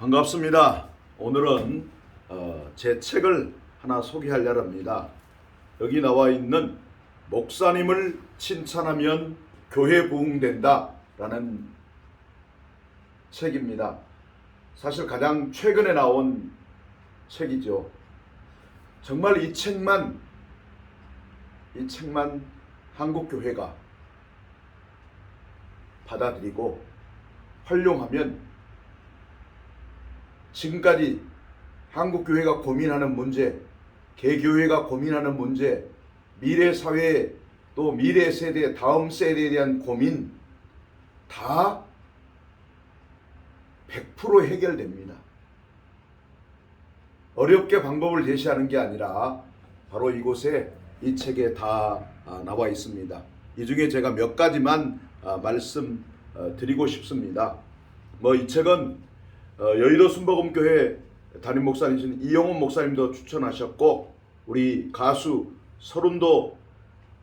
반갑습니다. 오늘은 어, 제 책을 하나 소개하려 합니다. 여기 나와 있는 목사님을 칭찬하면 교회 부흥된다 라는 책입니다. 사실 가장 최근에 나온 책이죠. 정말 이 책만 이 책만 한국 교회가 받아들이고 활용하면 지금까지 한국 교회가 고민하는 문제, 개교회가 고민하는 문제, 미래 사회 또 미래 세대, 다음 세대에 대한 고민 다 100% 해결됩니다. 어렵게 방법을 제시하는 게 아니라 바로 이곳에 이 책에 다 아, 나와 있습니다. 이 중에 제가 몇 가지만 아, 말씀 어, 드리고 싶습니다. 뭐 이 책은 어, 여의도 순복음교회 담임 목사님이신 이영훈 목사님도 추천하셨고 우리 가수 서른도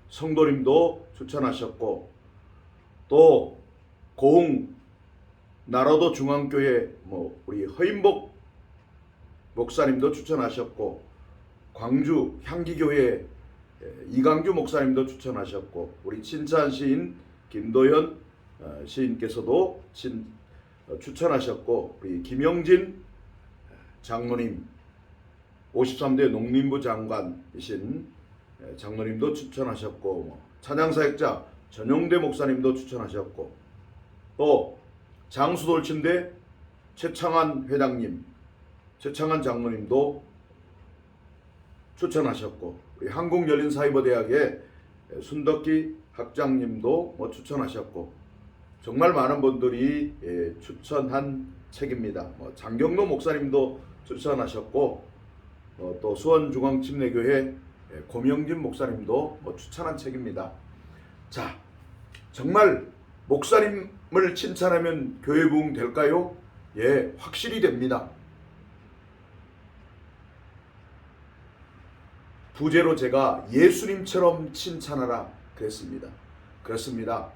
성도님도 추천하셨고 또 고흥 나로도 중앙교회 뭐 우리 허인복 목사님도 추천하셨고 광주 향기교회 이강규 목사님도 추천하셨고 우리 친찬 시인 김도현 어, 시인께서도 친, 어, 추천하셨고 우리 김영진 장로님 53대 농림부 장관이신 장로님도 추천하셨고 뭐 찬양사역자 전용대 목사님도 추천하셨고 또 장수돌침대 최창한 회장님 최창한 장로님도 추천하셨고 우리 한국열린사이버대학의 순덕기 학장님도 뭐 추천하셨고 정말 많은 분들이 예, 추천한 책입니다. 뭐 장경로 목사님도 추천하셨고 어, 또 수원중앙침례교회 예, 고명진 목사님도 뭐 추천한 책입니다. 자, 정말 목사님을 칭찬하면 교회 부흥 될까요? 예, 확실히 됩니다. 부제로 제가 예수님처럼 칭찬하라 그랬습니다. 그렇습니다.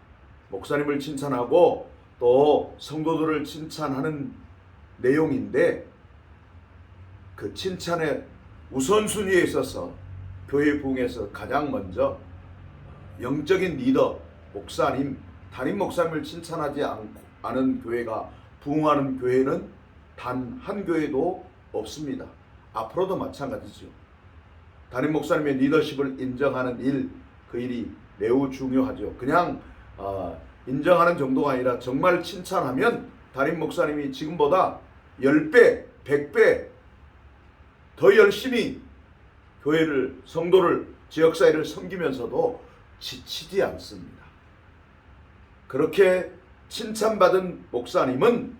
목사님을 칭찬하고 또 성도들을 칭찬하는 내용인데 그 칭찬의 우선순위에 있어서 교회 부흥에서 가장 먼저 영적인 리더, 목사님, 담임 목사님을 칭찬하지 않고, 않은 교회가 부흥하는 교회는 단 한 교회도 없습니다. 앞으로도 마찬가지죠. 담임 목사님의 리더십을 인정하는 일, 그 일이 매우 중요하죠. 그냥 어, 인정하는 정도가 아니라 정말 칭찬하면 담임 목사님이 지금보다 10배, 100배 더 열심히 교회를, 성도를, 지역사회를 섬기면서도 지치지 않습니다. 그렇게 칭찬받은 목사님은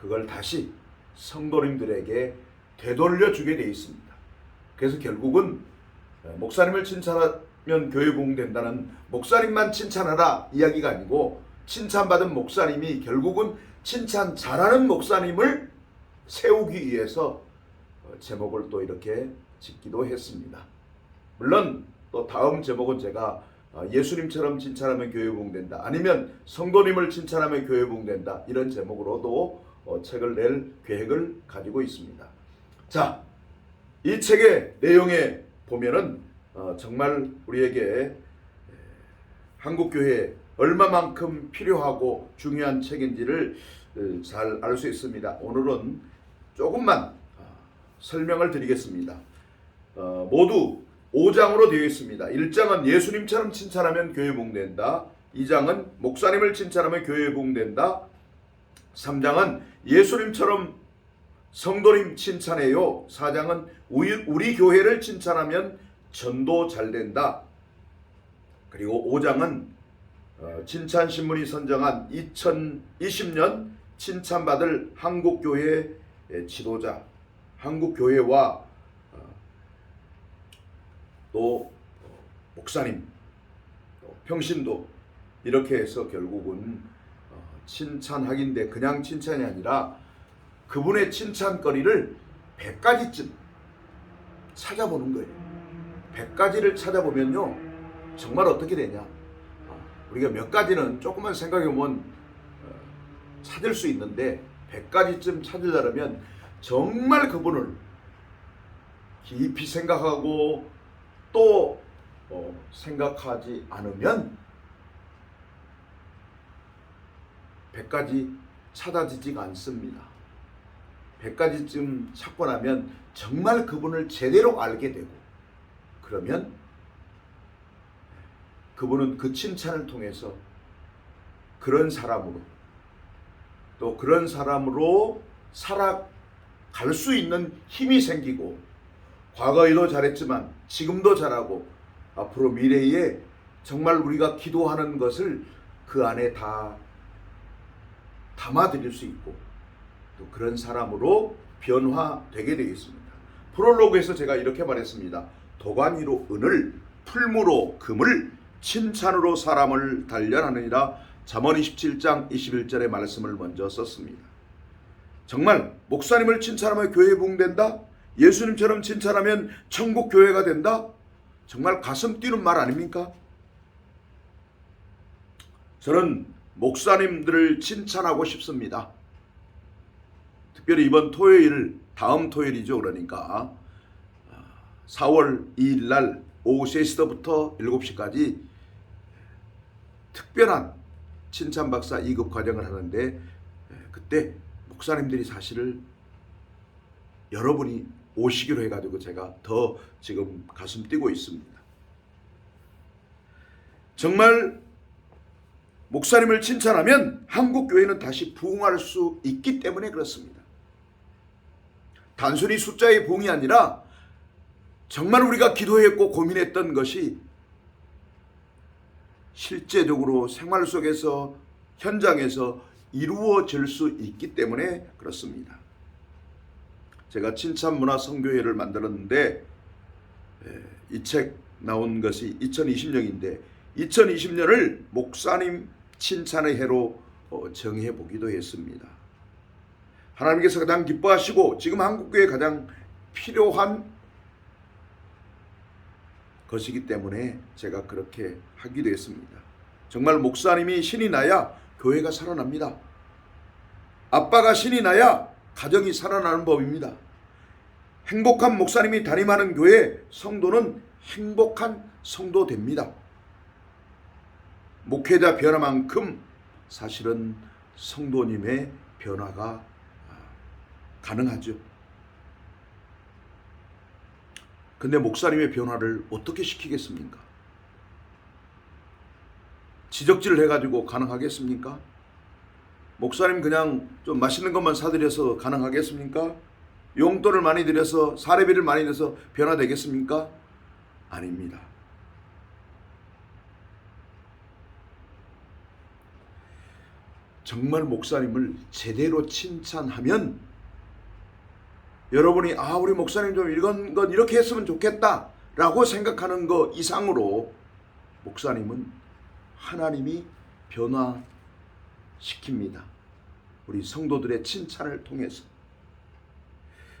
그걸 다시 성도님들에게 되돌려 주게 되어 있습니다. 그래서 결국은 목사님을 칭찬하 면 교회 부흥된다는 목사님만 칭찬하라 이야기가 아니고 칭찬받은 목사님이 결국은 칭찬 잘하는 목사님을 세우기 위해서 제목을 또 이렇게 짓기도 했습니다. 물론 또 다음 제목은 제가 어, 예수님처럼 칭찬하면 교회 부흥된다. 아니면 성도님을 칭찬하면 교회 부흥된다. 이런 제목으로도 어, 책을 낼 계획을 가지고 있습니다. 자, 이 책의 내용에 보면은 어, 정말 우리에게 한국 교회에 얼마만큼 필요하고 중요한 책인지를 잘 알 수 있습니다. 오늘은 조금만 어, 설명을 드리겠습니다. 어, 모두 5장으로 되어 있습니다. 1장은 예수님처럼 칭찬하면 교회 부흥된다. 2장은 목사님을 칭찬하면 교회 부흥된다. 3장은 예수님처럼 성도님 칭찬해요. 4장은 우리, 우리 교회를 칭찬하면 전도 잘 된다. 그리고 5장은 어, 칭찬신문이 선정한 2020년 칭찬받을 한국교회 지도자, 한국교회와 어, 또 목사님, 또 평신도 이렇게 해서 결국은 어, 칭찬하기인데 그냥 칭찬이 아니라 그분의 칭찬거리를 100가지쯤 찾아보는 거예요. 100가지를 찾아보면요. 정말 어떻게 되냐. 어, 우리가 몇 가지는 조금만 생각해 보면 어, 찾을 수 있는데 100가지쯤 찾으려면 정말 그분을 깊이 생각하고 또 어, 생각하지 않으면 100가지 찾아지지가 않습니다. 100가지쯤 찾고 나면 정말 그분을 제대로 알게 되고 그러면 그분은 그 칭찬을 통해서 그런 사람으로 또 그런 사람으로 살아갈 수 있는 힘이 생기고 과거에도 잘했지만 지금도 잘하고 앞으로 미래에 정말 우리가 기도하는 것을 그 안에 다 담아드릴 수 있고 또 그런 사람으로 변화되게 되겠습니다. 프롤로그에서 제가 이렇게 말했습니다. 도가니로 은을 풀무로 금을 칭찬으로 사람을 단련하느니라 잠언 27장 21절의 말씀을 먼저 썼습니다. 정말 목사님을 칭찬하면 교회 부흥된다? 예수님처럼 칭찬하면 천국 교회가 된다? 정말 가슴 뛰는 말 아닙니까? 저는 목사님들을 칭찬하고 싶습니다. 특별히 이번 토요일, 다음 토요일이죠. 그러니까 4월 2일 날 오후 3시부터 7시까지 특별한 칭찬 박사 2급 과정을 하는데 그때 목사님들이 사실을 여러분이 오시기로 해가지고 제가 더 지금 가슴 뛰고 있습니다. 정말 목사님을 칭찬하면 한국 교회는 다시 부흥할 수 있기 때문에 그렇습니다. 단순히 숫자의 부흥이 아니라 정말 우리가 기도했고 고민했던 것이 실제적으로 생활 속에서 현장에서 이루어질 수 있기 때문에 그렇습니다. 제가 칭찬 문화 성교회를 만들었는데 이 책 나온 것이 2020년인데 2020년을 목사님 칭찬의 해로 어, 정해 보기도 했습니다. 하나님께서 가장 기뻐하시고 지금 한국교회에 가장 필요한 것이기 때문에 제가 그렇게 하기도 했습니다. 정말 목사님이 신이 나야 교회가 살아납니다. 아빠가 신이 나야 가정이 살아나는 법입니다. 행복한 목사님이 담임하는 교회 성도는 행복한 성도 됩니다. 목회자 변화만큼 사실은 성도님의 변화가 가능하죠. 근데 목사님의 변화를 어떻게 시키겠습니까? 지적질을 해가지고 가능하겠습니까? 목사님 그냥 좀 맛있는 것만 사드려서 가능하겠습니까? 용돈을 많이 들여서 사례비를 많이 내서 변화되겠습니까? 아닙니다. 정말 목사님을 제대로 칭찬하면 여러분이 아 우리 목사님 좀 이건 건 이렇게 했으면 좋겠다라고 생각하는 거 이상으로 목사님은 하나님이 변화시킵니다. 우리 성도들의 칭찬을 통해서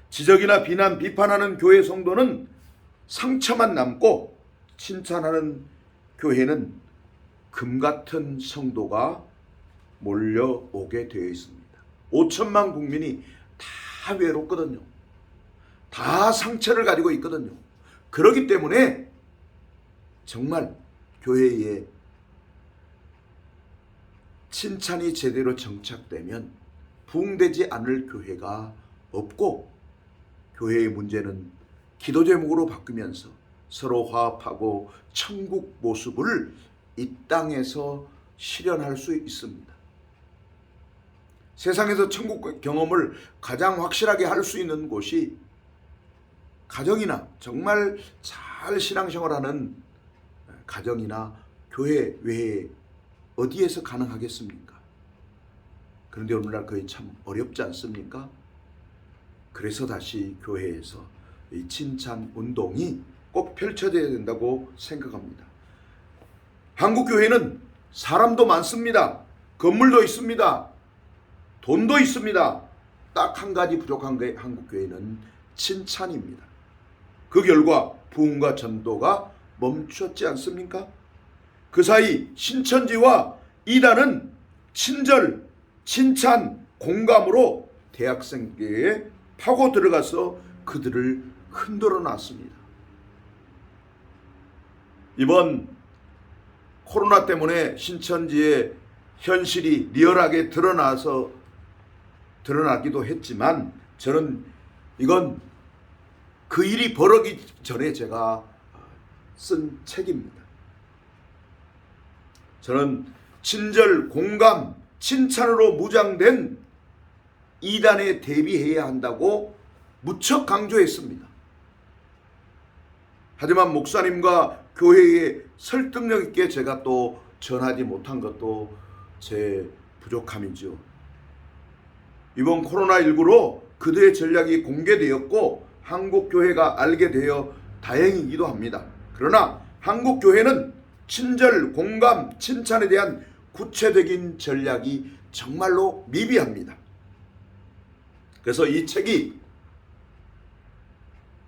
지적이나 비난, 비판하는 교회 성도는 상처만 남고 칭찬하는 교회는 금 같은 성도가 몰려오게 되어 있습니다. 5천만 국민이 다 외롭거든요. 다 상처를 가지고 있거든요. 그렇기 때문에 정말 교회에 칭찬이 제대로 정착되면 부흥되지 않을 교회가 없고 교회의 문제는 기도 제목으로 바뀌면서 서로 화합하고 천국 모습을 이 땅에서 실현할 수 있습니다. 세상에서 천국 경험을 가장 확실하게 할 수 있는 곳이 가정이나 정말 잘 신앙생활하는 가정이나 교회 외에 어디에서 가능하겠습니까? 그런데 오늘날 그게 참 어렵지 않습니까? 그래서 다시 교회에서 이 칭찬 운동이 꼭 펼쳐져야 된다고 생각합니다. 한국 교회는 사람도 많습니다. 건물도 있습니다. 돈도 있습니다. 딱 한 가지 부족한 게 한국 교회는 칭찬입니다. 그 결과 부흥과 전도가 멈췄지 않습니까? 그 사이 신천지와 이단은 친절, 칭찬, 공감으로 대학생계에 파고 들어가서 그들을 흔들어 놨습니다. 이번 코로나 때문에 신천지의 현실이 리얼하게 드러나서 드러나기도 했지만 저는 이건 그 일이 벌어지기 전에 제가 쓴 책입니다. 저는 친절, 공감, 칭찬으로 무장된 이단에 대비해야 한다고 무척 강조했습니다. 하지만 목사님과 교회에 설득력 있게 제가 또 전하지 못한 것도 제 부족함이죠. 이번 코로나19로 그들의 전략이 공개되었고 한국 교회가 알게 되어 다행이기도 합니다. 그러나 한국 교회는 친절, 공감, 칭찬에 대한 구체적인 전략이 정말로 미비합니다. 그래서 이 책이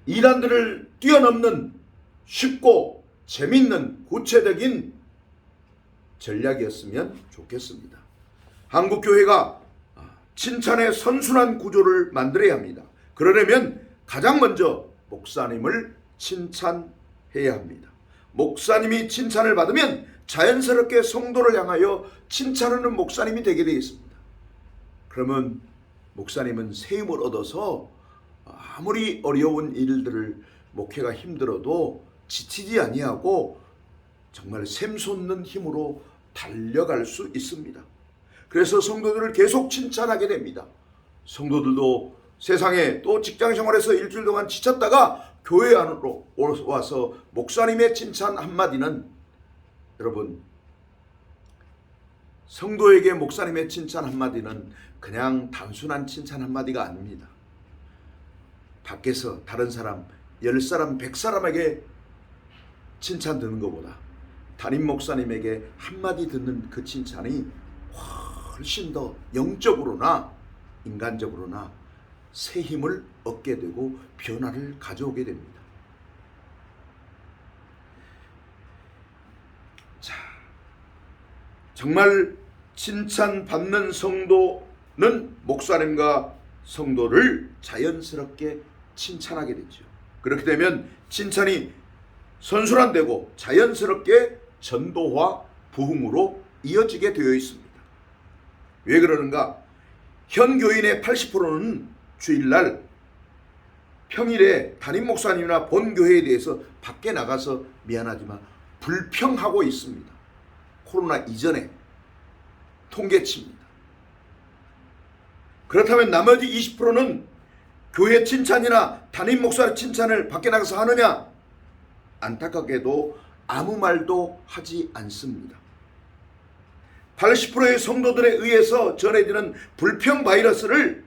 이란들을 뛰어넘는 쉽고 재밌는 구체적인 전략이었으면 좋겠습니다. 한국교회가 칭찬의 선순환 구조를 만들어야 합니다. 그러려면 가장 먼저 목사님을 칭찬해야 합니다. 목사님이 칭찬을 받으면 자연스럽게 성도를 향하여 칭찬하는 목사님이 되게 되어 있습니다. 그러면 목사님은 새 힘을 얻어서 아무리 어려운 일들을 목회가 힘들어도 지치지 아니하고 정말 샘솟는 힘으로 달려갈 수 있습니다. 그래서 성도들을 계속 칭찬하게 됩니다. 성도들도 세상에 또 직장 생활에서 일주일 동안 지쳤다가 교회 안으로 와서 목사님의 칭찬 한마디는 여러분 성도에게 목사님의 칭찬 한마디는 그냥 단순한 칭찬 한마디가 아닙니다. 밖에서 다른 사람, 열 사람, 백 사람에게 칭찬 듣는 것보다 담임 목사님에게 한마디 듣는 그 칭찬이 훨씬 더 영적으로나 인간적으로나 새 힘을 얻게 되고 변화를 가져오게 됩니다. 자, 정말 칭찬받는 성도는 목사님과 성도를 자연스럽게 칭찬하게 되죠. 그렇게 되면 칭찬이 선순환되고 자연스럽게 전도와 부흥으로 이어지게 되어 있습니다. 왜 그러는가? 현 교인의 80%는 주일날 평일에 담임 목사님이나 본 교회에 대해서 밖에 나가서 미안하지만 불평하고 있습니다. 코로나 이전에 통계치입니다. 그렇다면 나머지 20%는 교회 칭찬이나 담임 목사 칭찬을 밖에 나가서 하느냐? 안타깝게도 아무 말도 하지 않습니다. 80%의 성도들에 의해서 전해지는 불평 바이러스를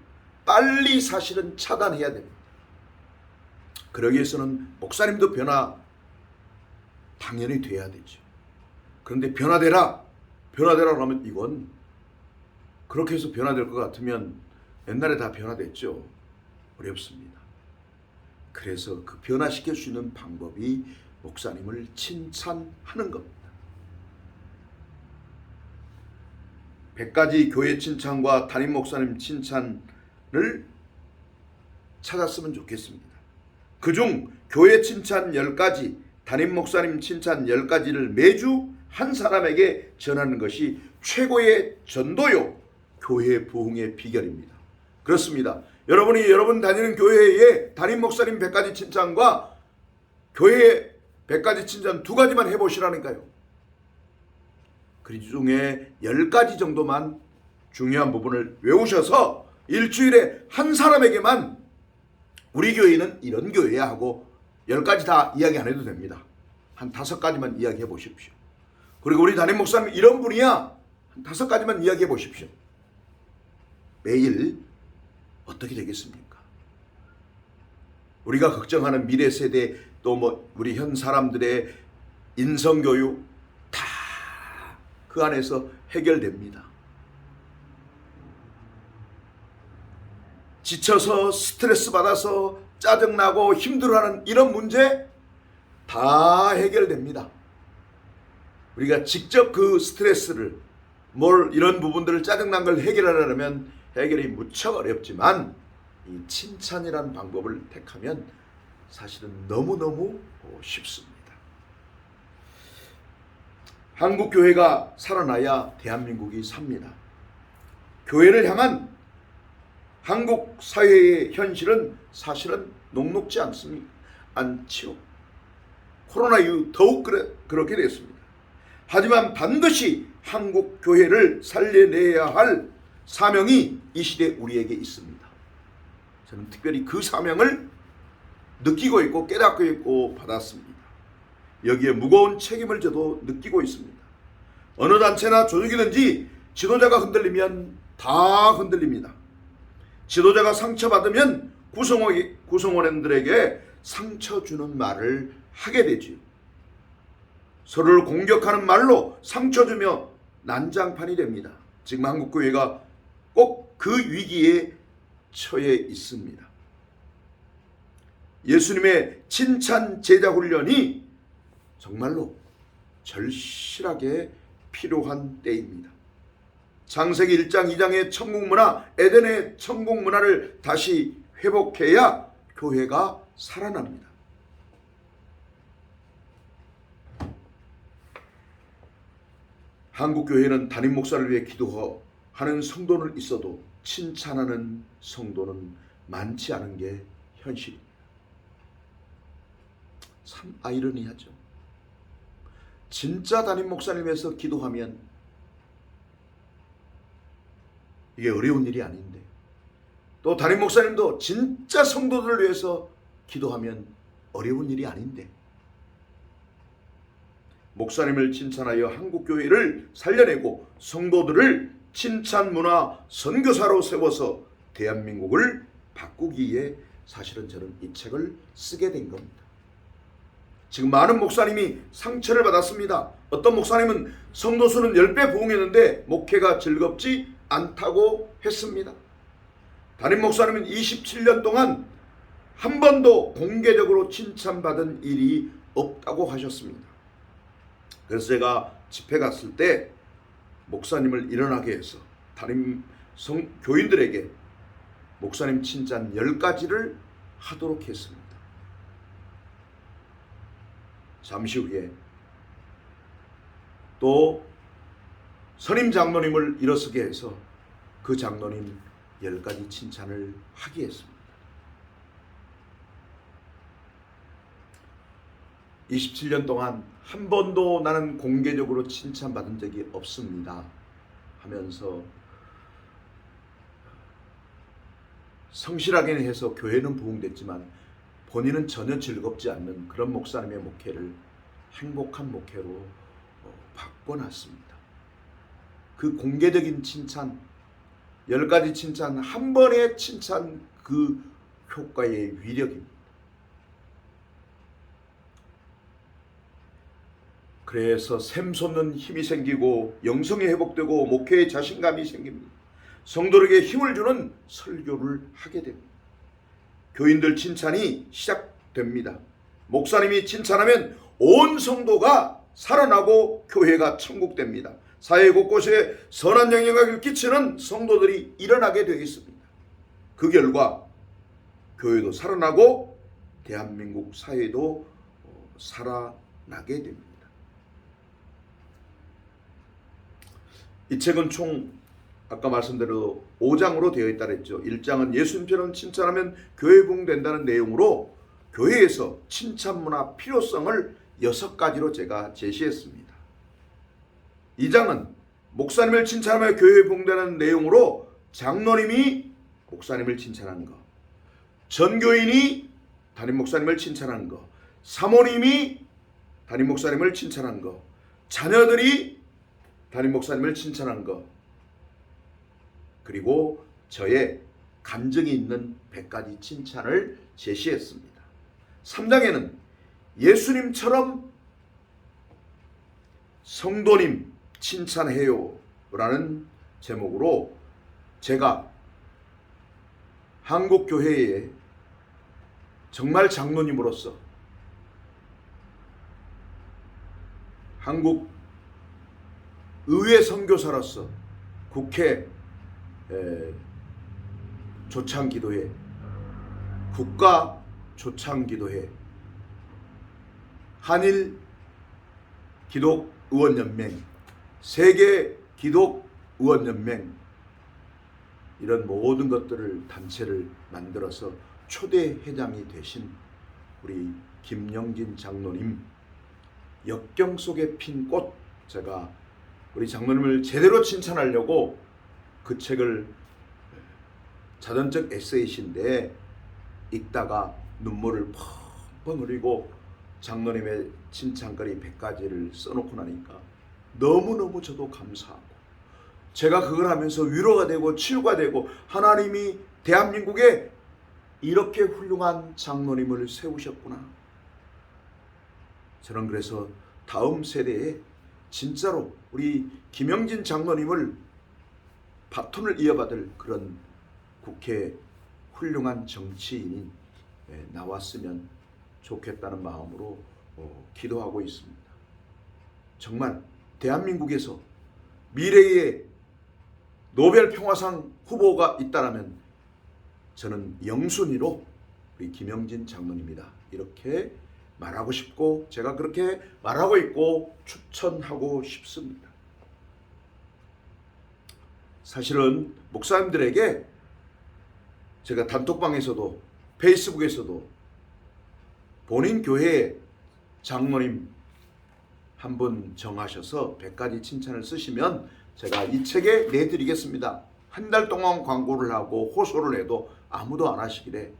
빨리 사실은 차단해야 됩니다. 그러기 위해서는 목사님도 변화 당연히 돼야 되죠. 그런데 변화되라, 변화되라 하면 이건 그렇게 해서 변화될 것 같으면 옛날에 다 변화됐죠. 어렵습니다. 그래서 그 변화시킬 수 있는 방법이 목사님을 칭찬하는 겁니다. 100가지 교회 칭찬과 담임 목사님 칭찬 을 찾았으면 좋겠습니다. 그중 교회 칭찬 10가지, 담임 목사님 칭찬 10가지를 매주 한 사람에게 전하는 것이 최고의 전도요, 교회 부흥의 비결입니다. 그렇습니다. 여러분이 여러분 다니는 교회에 담임 목사님 100가지 칭찬과 교회 100가지 칭찬 두 가지만 해보시라니까요. 그 중에 10가지 정도만 중요한 부분을 외우셔서 일주일에 한 사람에게만 우리 교회는 이런 교회야 하고 10가지 다 이야기 안 해도 됩니다. 한 다섯 가지만 이야기해 보십시오. 그리고 우리 담임 목사님 이런 분이야. 한 다섯 가지만 이야기해 보십시오. 매일 어떻게 되겠습니까? 우리가 걱정하는 미래 세대 또 뭐 우리 현 사람들의 인성 교육 다 그 안에서 해결됩니다. 지쳐서 스트레스 받아서 짜증나고 힘들어하는 이런 문제 다 해결됩니다. 우리가 직접 그 스트레스를 뭘 이런 부분들을 짜증난 걸 해결하려면 해결이 무척 어렵지만 이 칭찬이라는 방법을 택하면 사실은 너무너무 어, 쉽습니다. 한국 교회가 살아나야 대한민국이 삽니다. 교회를 향한 한국 사회의 현실은 사실은 녹록지 않습니다. 않지요. 코로나 이후 더욱 그래, 그렇게 됐습니다. 하지만 반드시 한국 교회를 살려내야 할 사명이 이 시대 우리에게 있습니다. 저는 특별히 그 사명을 느끼고 있고 깨닫고 있고 받았습니다. 여기에 무거운 책임을 저도 느끼고 있습니다. 어느 단체나 조직이든지 지도자가 흔들리면 다 흔들립니다. 지도자가 상처받으면 구성원, 구성원들에게 상처 주는 말을 하게 되지요. 서로를 공격하는 말로 상처 주며 난장판이 됩니다. 지금 한국교회가 꼭 그 위기에 처해 있습니다. 예수님의 칭찬 제자 훈련이 정말로 절실하게 필요한 때입니다. 창세기 1장 2장의 천국 문화, 에덴의 천국 문화를 다시 회복해야 교회가 살아납니다. 한국 교회는 담임 목사를 위해 기도하는 성도는 있어도 칭찬하는 성도는 많지 않은 게 현실입니다. 참 아이러니하죠. 진짜 담임 목사님에서 기도하면 이게 어려운 일이 아닌데 또 담임 목사님도 진짜 성도들을 위해서 기도하면 어려운 일이 아닌데 목사님을 칭찬하여 한국 교회를 살려내고 성도들을 칭찬 문화 선교사로 세워서 대한민국을 바꾸기 위해 사실은 저는 이 책을 쓰게 된 겁니다. 지금 많은 목사님이 상처를 받았습니다. 어떤 목사님은 성도 수는 10배 부흥했는데 목회가 즐겁지 않다고 했습니다. 담임 목사님은 27년 동안 한 번도 공개적으로 칭찬받은 일이 없다고 하셨습니다. 그래서 제가 집회 갔을 때 목사님을 일어나게 해서 담임 성, 교인들에게 목사님 칭찬 10가지를 하도록 했습니다. 잠시 후에 또 선임 장로님을 일어서게 해서 그 장로님 열 가지 칭찬을 하게 했습니다. 27년 동안 한 번도 나는 공개적으로 칭찬받은 적이 없습니다. 하면서 성실하게 해서 교회는 부흥됐지만 본인은 전혀 즐겁지 않는 그런 목사님의 목회를 행복한 목회로 어, 바꿔놨습니다. 그 공개적인 칭찬, 열 가지 칭찬, 한 번의 칭찬 그 효과의 위력입니다. 그래서 샘솟는 힘이 생기고 영성이 회복되고 목회에 자신감이 생깁니다. 성도에게 힘을 주는 설교를 하게 됩니다. 교인들 칭찬이 시작됩니다. 목사님이 칭찬하면 온 성도가 살아나고 교회가 천국됩니다. 사회 곳곳에 선한 영향을 끼치는 성도들이 일어나게 되겠습니다. 그 결과 교회도 살아나고 대한민국 사회도 어, 살아나게 됩니다. 이 책은 총 아까 말씀대로 5장으로 되어 있다 그랬죠. 1장은 예수님처럼 칭찬하면 교회 부흥된다는 내용으로 교회에서 칭찬 문화 필요성을 여섯 가지로 제가 제시했습니다. 2장은 목사님을 칭찬하며 교회 부흥되는 내용으로 장로님이 목사님을 칭찬하는 거, 전교인이 담임 목사님을 칭찬하는 거, 사모님이 담임 목사님을 칭찬한 거, 자녀들이 담임 목사님을 칭찬한 것 그리고 저의 감정이 있는 100가지 칭찬을 제시했습니다. 3장에는 예수님처럼 성도님 칭찬해요 라는 제목으로 제가 한국 교회에 정말 장로님으로서 한국 의회 선교사로서 국회 에, 조창기도회, 국가 조창기도회, 한일 기독 의원연맹, 세계 기독 의원연맹 이런 모든 것들을 단체를 만들어서 초대 회장이 되신 우리 김영진 장로님 역경 속에 핀 꽃 제가 우리 장로님을 제대로 칭찬하려고 그 책을 자전적 에세이신데 읽다가 눈물을 펑펑 흘리고 장로님의 칭찬거리 100가지를 써놓고 나니까 너무너무 저도 감사하고 제가 그걸 하면서 위로가 되고 치유가 되고 하나님이 대한민국에 이렇게 훌륭한 장로님을 세우셨구나. 저는 그래서 다음 세대에 진짜로 우리 김영진 장로님을 바톤을 이어받을 그런 국회 훌륭한 정치인이 예, 나왔으면 좋겠다는 마음으로 어, 기도하고 있습니다. 정말 대한민국에서 미래의 노벨 평화상 후보가 있다라면 저는 영순위로 우리 김영진 장로님이다 이렇게 말하고 싶고 제가 그렇게 말하고 있고 추천하고 싶습니다. 사실은 목사님들에게 제가 단톡방에서도 페이스북에서도 본인 교회 장로님 한 분 정하셔서 100가지 칭찬을 쓰시면 제가 이 책에 내드리겠습니다. 한 달 동안 광고를 하고 호소를 해도 아무도 안 하시길래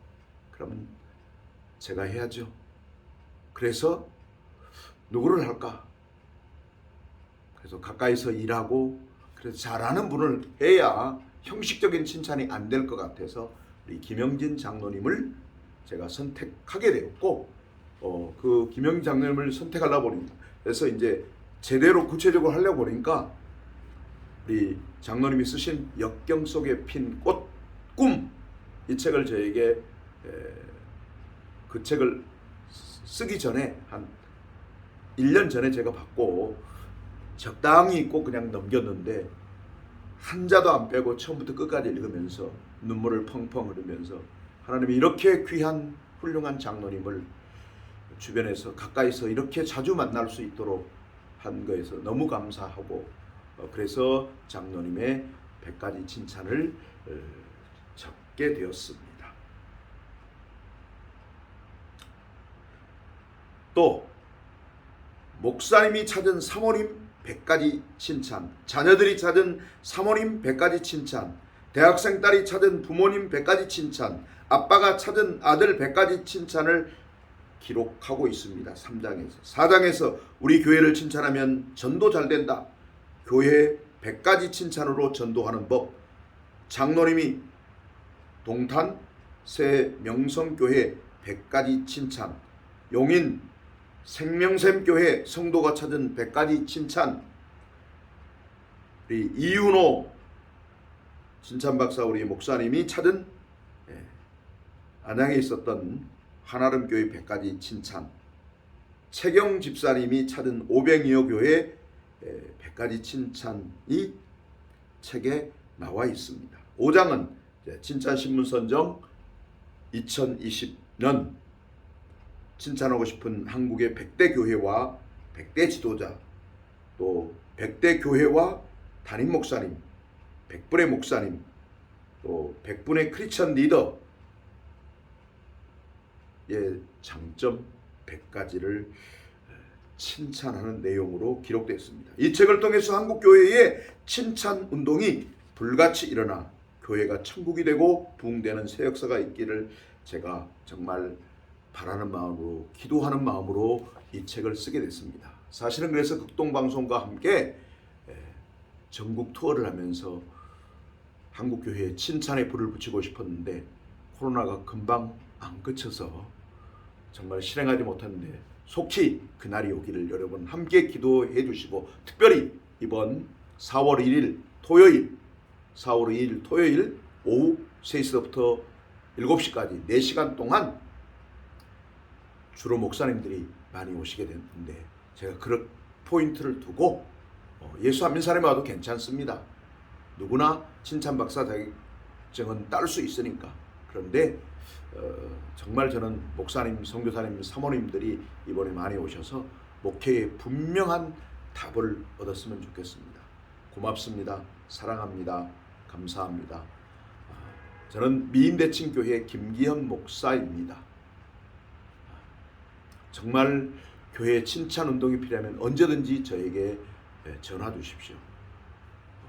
그러면 제가 해야죠. 그래서 누구를 할까? 그래서 가까이서 일하고 그래서 잘하는 분을 해야 형식적인 칭찬이 안 될 것 같아서 우리 김영진 장로님을 제가 선택하게 되었고 어, 그 김영진 장로님을 선택하려고 보니까 그래서 이제 제대로 구체적으로 하려고 보니까 우리 장로님이 쓰신 역경 속에 핀 꽃 꿈 이 책을 저에게 에, 그 책을 쓰기 전에 한 1년 전에 제가 받고 적당히 읽고 그냥 넘겼는데 한자도 안 빼고 처음부터 끝까지 읽으면서 눈물을 펑펑 흘리면서 하나님이 이렇게 귀한 훌륭한 장로님을 주변에서 가까이서 이렇게 자주 만날 수 있도록 한 거에서 너무 감사하고 어, 그래서 장로님의 100가지 칭찬을 어, 적게 되었습니다. 또 목사님이 찾은 사모님 100가지 칭찬, 자녀들이 찾은 사모님 100가지 칭찬, 대학생 딸이 찾은 부모님 100가지 칭찬, 아빠가 찾은 아들 100가지 칭찬을 기록하고 있습니다. 3장에서. 4장에서 우리 교회를 칭찬하면 전도 잘 된다. 교회 100가지 칭찬으로 전도하는 법. 장로님이 동탄 새 명성교회 100가지 칭찬. 용인 생명샘 교회 성도가 찾은 100가지 칭찬. 우리 이윤호 진찬 박사 우리 목사님이 찾은 예, 안양에 있었던 한아름 교회 100가지 칭찬. 최경 집사님이 찾은 500여 교회 100가지 칭찬이 책에 나와 있습니다. 5장은 칭찬 신문 선정 2020년 칭찬하고 싶은 한국의 100대 교회와 100대 지도자 또 100대 교회와 담임 목사님 100분의 목사님 또 100분의 크리스천 리더 의 장점 100가지를 칭찬하는 내용으로 기록됐습니다. 이 책을 통해서 한국 교회의 칭찬 운동이 불같이 일어나 교회가 천국이 되고 부흥되는 새 역사가 있기를 제가 정말 바라는 마음으로 기도하는 마음으로 이 책을 쓰게 됐습니다. 사실은 그래서 극동 방송과 함께 전국 투어를 하면서 한국 교회에 칭찬의 불을 붙이고 싶었는데 코로나가 금방 안 그쳐서 정말 실행하지 못했는데 속히 그날이 오기를 여러분 함께 기도해 주시고 특별히 이번 4월 1일 토요일 4월 2일 토요일 오후 3시부터 7시까지 4시간 동안 주로 목사님들이 많이 오시게 됐는데 제가 그런 포인트를 두고 어, 예수 안 믿는 사람이 와도 괜찮습니다. 누구나 칭찬 박사 확정은 딸 수 있으니까. 그런데 어, 정말 저는 목사님, 선교사님, 사모님들이 이번에 많이 오셔서 목회에 분명한 답을 얻었으면 좋겠습니다. 고맙습니다. 사랑합니다. 감사합니다. 아, 저는 미인대칭교회 김기현 목사입니다. 정말 교회 칭찬 운동이 필요하면 언제든지 저에게 예, 전화 주십시오.